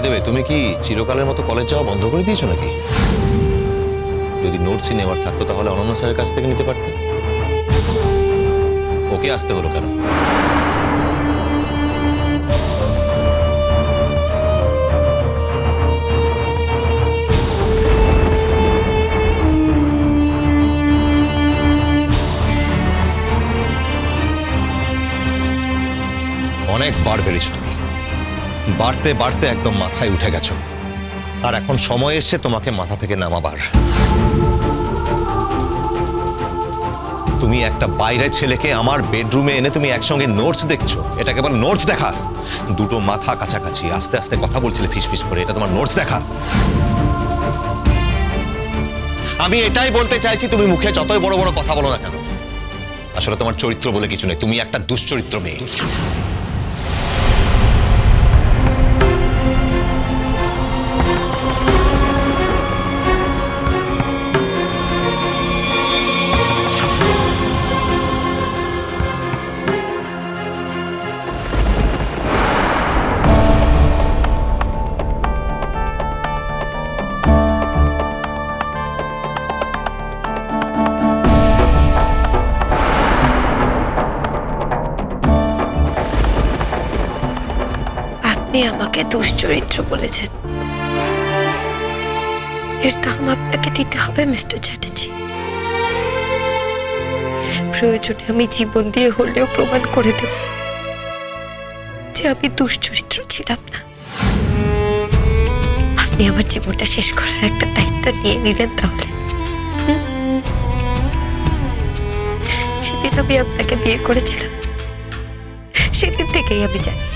By দেবে তুমি কি চিরকালের মতো কলেজ যাওয়া বন্ধ করে দিয়েছ নাকি? যদি নোটসই নেওয়ার থাকতো তাহলে অনন্য স্যারের কাছ থেকে নিতে পারতে। ওকে আসতে হলো কেন? অনেক বার বেড়েছো বাড়তে বাড়তে একদম মাথায় উঠে গেছো। আর এখন সময় এসছে তোমাকে মাথা থেকে নামাবার। তুমি একটা বাইরের ছেলেকে আমার বেডরুমে এনে তুমি একসঙ্গে নোটস দেখছ। এটা কেবল নোটস দেখা। দুটো মাথা কাছাকাছি, আস্তে আস্তে কথা বলছিলে ফিসফিস করে, এটা তোমার নোটস দেখা। আমি এটাই বলতে চাইছি, তুমি মুখে যতই বড় বড় কথা বলো না কেন। আসলে তোমার চরিত্র বলে কিছু নেই, তুমি একটা দুশ্চরিত্র মেয়ে। আপনি আমাকে দুশ্চরিত্র বলেছেন। এর দাম আপনাকে দিতে হবে, মিস্টার চ্যাটার্জি। প্রয়োজনে আমি জীবন দিয়ে হলেও প্রমাণ করে দেব যে আমি দুশ্চরিত্র ছিলাম না। আপনি আমার জীবনটা শেষ করার একটা দায়িত্ব নিয়ে নিলেন তাহলে। সেদিন আমি আপনাকে বিয়ে করেছিলাম, সেদিন থেকেই আমি জানি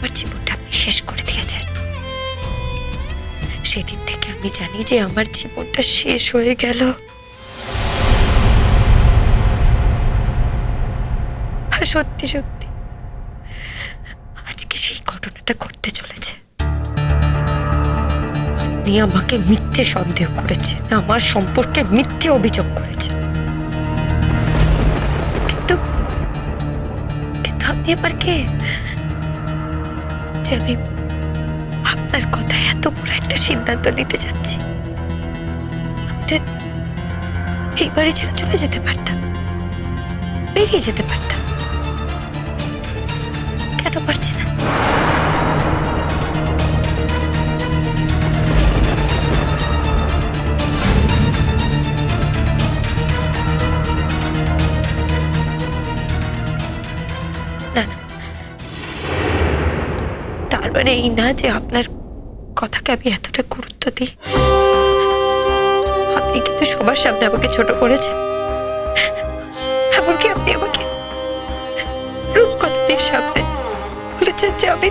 আমার জীবনটা আপনি শেষ করে দিয়েছেন। সেদিন থেকে আমি জানি যে আমার জীবনটা শেষ হয়ে গেল। আর সত্যি সত্যি, আজকে সেই ঘটনাটা ঘটতে চলেছে। আপনি আমাকে মিথ্যে সন্দেহ করেছেন, আমার সম্পর্কে মিথ্যে অভিযোগ করেছেন। কিন্তু কিন্তু আপনি আবার কে? যে আমি আপনার কথায় এত বড় একটা সিদ্ধান্ত নিতে যাচ্ছি। এইবারে ছেড়ে চলে যেতে পারতাম, বেরিয়ে যেতে পারতাম। কেন পারছি না? তার মানে এই না যে আপনার কথাকে আমি এতটা গুরুত্ব দিই। আপনি কিন্তু সবার সামনে আমাকে ছোট করেছেন। এমনকি আপনি আমাকে রূপকথাদের সামনে বলেছেন যে আমি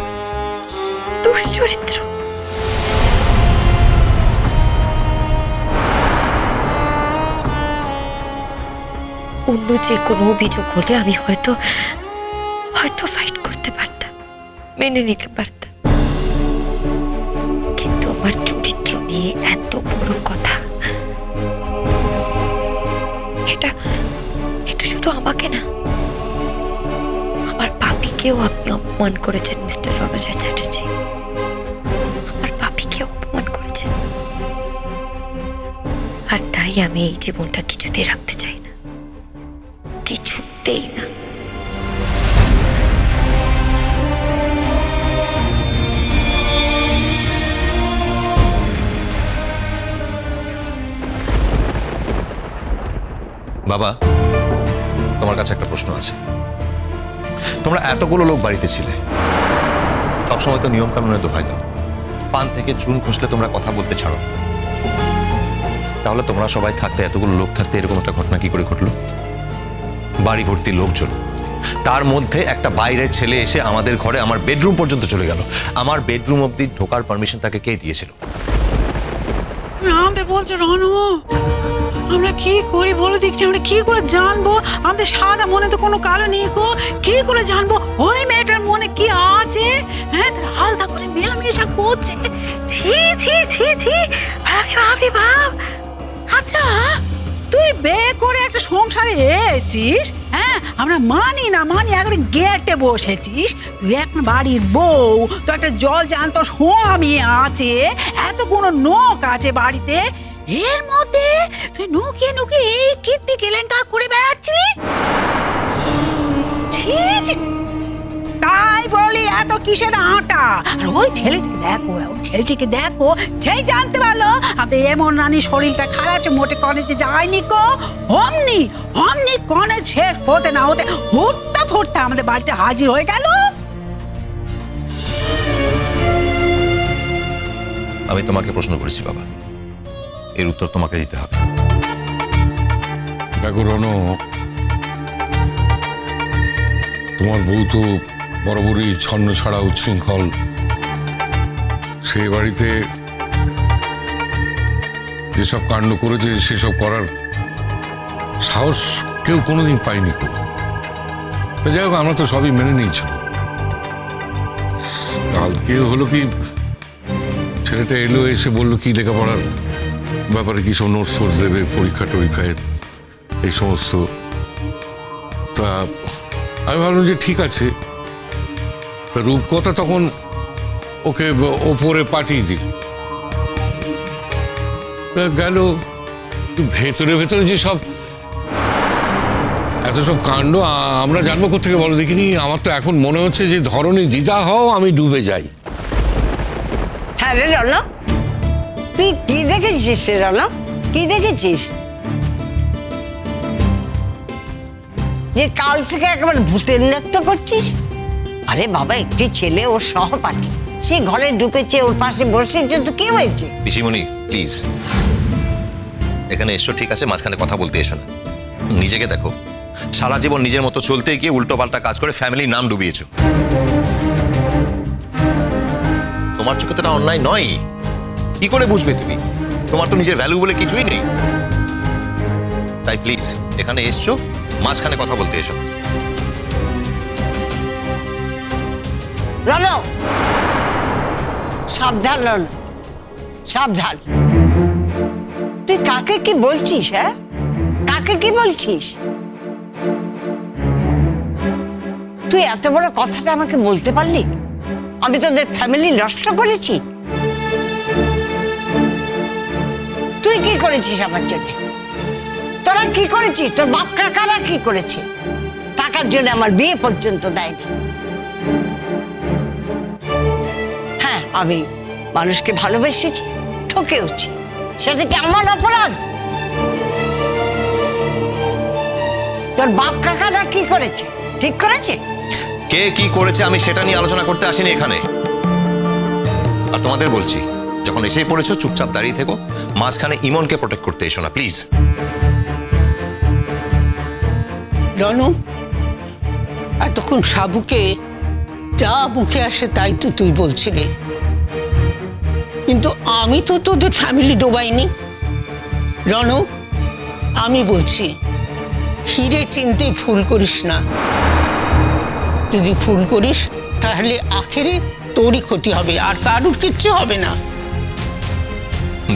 দুশ্চরিত্র। অন্য যে কোনো অভিযোগ হলে আমি হয়তো হয়তো ফাইট করতে পারতাম, মেনে নিতে পারতাম। এত বড় কথা। এটা এটা শুধু আমাকে না। আমার পাপিকেও আপনি অপমান করেছেন, মিস্টার রণজয় চ্যাটার্জি। আমার পাপিকেও অপমান করেছেন। আর তাই আমি এই জীবনটা কিছুতেই রাখতে চাই না। কিছুতেই না। বাবা, তোমার কাছে একটা প্রশ্ন আছে। তোমরা এতগুলো লোক বাড়িতে ছিলে। সবসময় তো নিয়ম কানুনের দোহাই দাও। পান থেকে চুন খসলে তোমরা কথা বলতে ছাড়ো। তাহলে তোমরা সবাই থাকতে, এতগুলো লোক থাকতে এরকম একটা ঘটনা কি করে ঘটলো? বাড়ি ভর্তি লোকজন। তার মধ্যে একটা বাইরের ছেলে এসে আমাদের ঘরে আমার বেডরুম পর্যন্ত চলে গেল। আমার বেডরুম অব্দি ঢোকার পারমিশন তাকে কে দিয়েছিল? আমাদের বলছো আমরা কি করি বলে দেখছি, আমরা কি করে জানব? আমাদের সাদা মনে তো কোনো কালো নেই গো। কি করে জানব? ওই মেয়েটার মনে কি আছে? হ্যাঁ তার হালদা করে মেলামেশা করছে। ছি ছি ছি ছি। ভাবি ভাবি, ভাব। আচ্ছা তুই বিয়ে করে একটা সংসারে এসেছিস হ্যাঁ? আমরা মানি না, মানি একবারে গেটে বসেছিস। তুই এখন বাড়ির বউ, তো একটা জল জানত স্বামী আছে, এত কোনো নোক আছে বাড়িতে। এর মধ্যে তুই নুকিয়ে নুকিয়ে এই কীর্তি কেলেঙ্কার করে বেড়াচ্ছিলি। তাই বলি, এত কিসের আটা? আর ওই ছেলেটিকে দেখো, ওই ছেলেটিকে দেখো সেই জানতে পারল আমাদের এমন রানী শরীরটা খারাপ মোটে কলেজে যায়নি কো? অমনি অমনি কলেজ শেষ হতে না হতে হুটটা ফুটতে আমাদের বাড়িতে হাজির হয়ে গেল। আমি তোমাকে প্রশ্ন করেছি, বাবা। এর উত্তর তোমাকে দিতে হবে। তোমার বউ তো বরাবরই ছন্ন ছাড়া উচ্ছৃঙ্খল। সে বাড়িতে যেসব কাণ্ড করেছে, সেসব করার সাহস কেউ কোনোদিন পায়নি কো তো যাই হোক, আমরা তো সবই মেনে নিয়েছি। কালকে হলো কি, ছেলেটা এলো, এসে বলল কি লেখাপড়ার ব্যাপারে কি সব নোটস ফোটস দেবে, পরীক্ষা টরীক্ষায় এই সমস্ত? তা আমি ভাবলাম যে ঠিক আছে। তা রূপকথা তখন ওকে ওপরে পাঠিয়ে দিল। গেল, ভেতরে ভেতরে যে সব এত সব কাণ্ড আমরা জানব কোথেকে বলো দেখিনি, আমার তো এখন মনে হচ্ছে যে ধরনী দিদা হও, আমি ডুবে যাই। হ্যাঁ রে তুই কি দেখেছিস রে রণ কি দেখেছিস? যে কাল থেকে একেবারে ভূতের নৃত্য করছিস? আরে বাবা, একটি ছেলে ওর সহপাঠী। সে ঘরে ঢুকেছে, ওর পাশে বসে তো কি হয়েছে? পিসিমণি প্লিজ এখানে এসো, ঠিক আছে? মাঝখানে কথা বলতে এসো না। নিজেকে দেখো। সারা জীবন নিজের মতো চলতে গিয়ে উল্টো পাল্টা কাজ করে ফ্যামিলির নাম ডুবিয়েছো। তোমার চোখে তো অন্যায় নয়। কি করে বুঝবে তুমি? তোমার তো নিজের ভ্যালু বলে কিছুই নেই। তাই প্লিজ এখানে এসছো, মাঝখানে কথা বলতে এসো। না। রণ! সাবধান রণ। সাবধান। তুই কাকে কি বলছিস হ্যাঁ? কাকে কি বলছিস? তুই এত বড় কথাটা আমাকে বলতে পারলি? আমি তোদের ফ্যামিলি নষ্ট করেছি? তুই কি করেছিস আমার জন্য? তোরা কি করেছিস? তোর বাপ কাকারা কি করেছে? টাকার জন্য আমার বিয়ে পর্যন্ত দেয়নি। হ্যাঁ আমি মানুষকে ভালোবেসেছি, ঠকেওছি। সেটা কি আমার অপরাধ? তোর বাপ কাকারা কি করেছে? ঠিক করেছে? কে কি করেছে আমি সেটা নিয়ে আলোচনা করতে আসিনি এখানে। আর তোমাদের বলছি যখন এসেই পড়েছো, চুপচাপ দাঁড়িয়ে থেকো। মাঝখানে ইমনকে প্রোটেক্ট করতে এসো না প্লিজ রনু, এতক্ষণ সাবুকে যা মুখে আসে তাই তো তুই বলছিলি। কিন্তু আমি তো তোদের ফ্যামিলি ডোবাইনি। রনু, আমি বলছি, হিরে চিনতে ভুল করিস না। যদি ভুল করিস, তাহলে আখেরে তোরই ক্ষতি হবে, আর কারুর কিচ্ছু হবে না।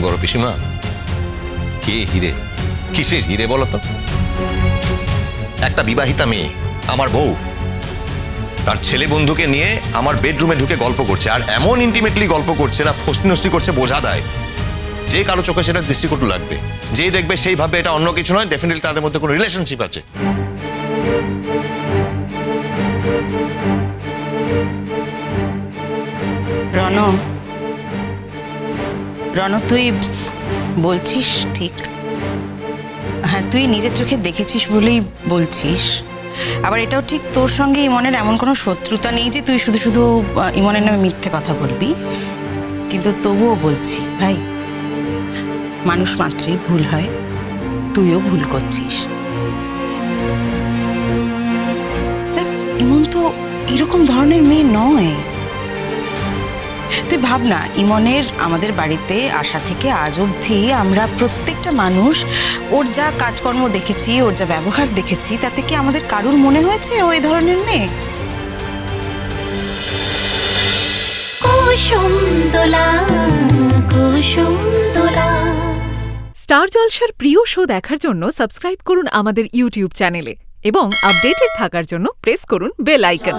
বড় পিসিমা? কে হিরে? কিসের হিরে বলো তো? একটা বিবাহিতা মেয়ে, আমার বউ। তার ছেলে বন্ধুকে নিয়ে আমার বেডরুমে ঢুকে গল্প করছে, আর এমন ইন্টিমেটলি গল্প করছে না ফষ্টি নষ্টি করছে, বোঝা দেয় যে কারও চোখে সেটা দৃষ্টিকটু লাগবে। যেই দেখবে সেই ভাবে এটা অন্য কিছু নয় ডেফিনেটলি তাদের মধ্যে কোনো রিলেশনশিপ আছে। রণ রণ তুই বলছিস ঠিক? হ্যাঁ তুই নিজের চোখে দেখেছিস বলেই বলছিস। আবার এটাও ঠিক তোর সঙ্গে ইমনের এমন কোনো শত্রুতা নেই যে তুই শুধু শুধু ইমনের নামে মিথ্যে কথা বলবি। কিন্তু তবুও বলছি, ভাই, মানুষ মাত্রই ভুল হয়, তুইও ভুল করছিস। দেখ, ইমন তো এরকম ধরনের মেয়ে নয়। তুই ভাব না ইমনের আমাদের বাড়িতে আসা থেকে আজ অবধি আমরা প্রত্যেকটা মানুষ ওর যা কাজকর্ম দেখেছি ওর যা ব্যবহার দেখেছি তাতে কি আমাদের কারুর মনে হয়েছে ওই ধরনের মেয়ে? স্টার জলসার প্রিয় শো দেখার জন্য সাবস্ক্রাইব করুন আমাদের ইউটিউব চ্যানেলে এবং আপডেটেড থাকার জন্য প্রেস করুন বেল আইকন।